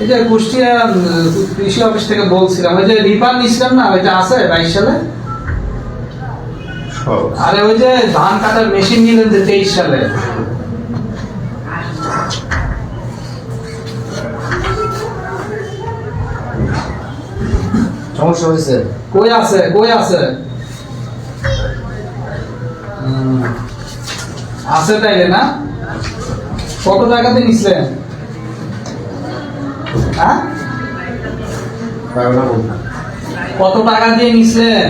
এই যে কুষ্টিয়া কৃষি অফিস থেকে বলছিলাম ওই যে রিপার নিছিলাম না ওইটা আছে বাইশ সালে? আরে ওই যে ধান কাটার মেশিন নিলেন যে তেইশ সালে। সমস্যা হয়েছে। কই আছে কই আছে? হুম, আছে তাইলে না? কত টাকাতে নিছিলেন হ্যাঁ? কত টাকা দিয়ে নিছিলেন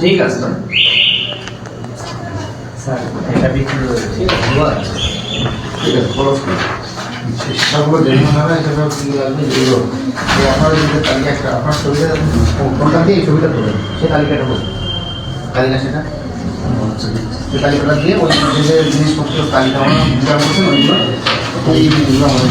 ঠিক আছে। স্যার এটা বিক্রি করে ঠিক আছে ঠিক আছে খরচ সেগুলো যেমন হবে সেটা কি লাগবে যেগুলো তো আপনার তালিকা একটা আপনার ছবিটা কোনটা দিয়ে এই ছবিটা তোলেন সেই তালিকাটা বলুন তালিকা সেটা সেই তালিকাটা দিয়ে ওই যে যে জিনিসপত্র তালিকা আমরা বিচার করছেন ওইগুলো ওই জিনিসগুলো আমাদের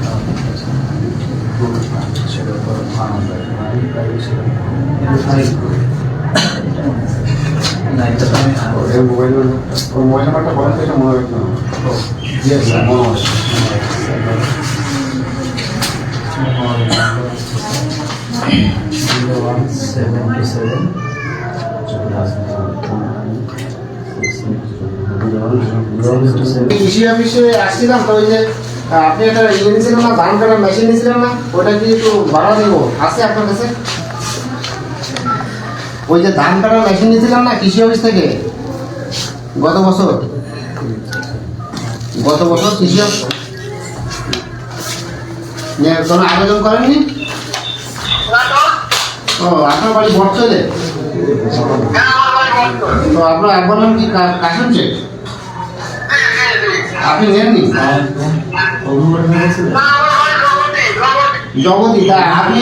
মোবাইল মোবাইল নাম্বারটা বলেন তো এটা মনে রাখতে হবে ইয়েস স্যার মনে হয় কৃষি অফিসে আসছিলাম তো ওই যে আপনি একটা ইয়ে নিয়েছিলেন না ধান কাটার মেশিন নিয়েছিলেন না? ওটা কি একটু ভাড়া দেবো? আছে আপনার কাছে? ওই যে ধান কাটার মেশিন নিয়েছিলাম না কৃষি অফিস থেকে? গত বছর। গত বছর কৃষি অফিস কোনো আবেদন করেননি? ও আপনার বাড়ি বটচলে তো আপনার নাম কি কা- কাশেম শেখ আপনি নেননি? জগতি তা আপনি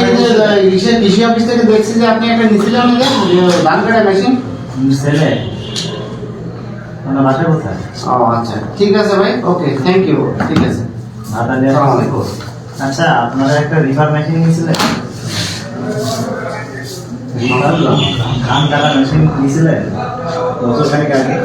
যে কৃষি অফিস থেকে দেখছি যে আপনি একটা নিয়েছিলেন ধান কাটা মেশিন ওনার বাসা কোথায়? ও আচ্ছা। ঠিক আছে ভাই ওকে থ্যাংক ইউ ঠিক আছে। আচ্ছা আপনারা একটা রিভার মেশিন নিয়েছিলেন? ধান কাটা মেশিন নিয়েছিলেন? খানিক আগে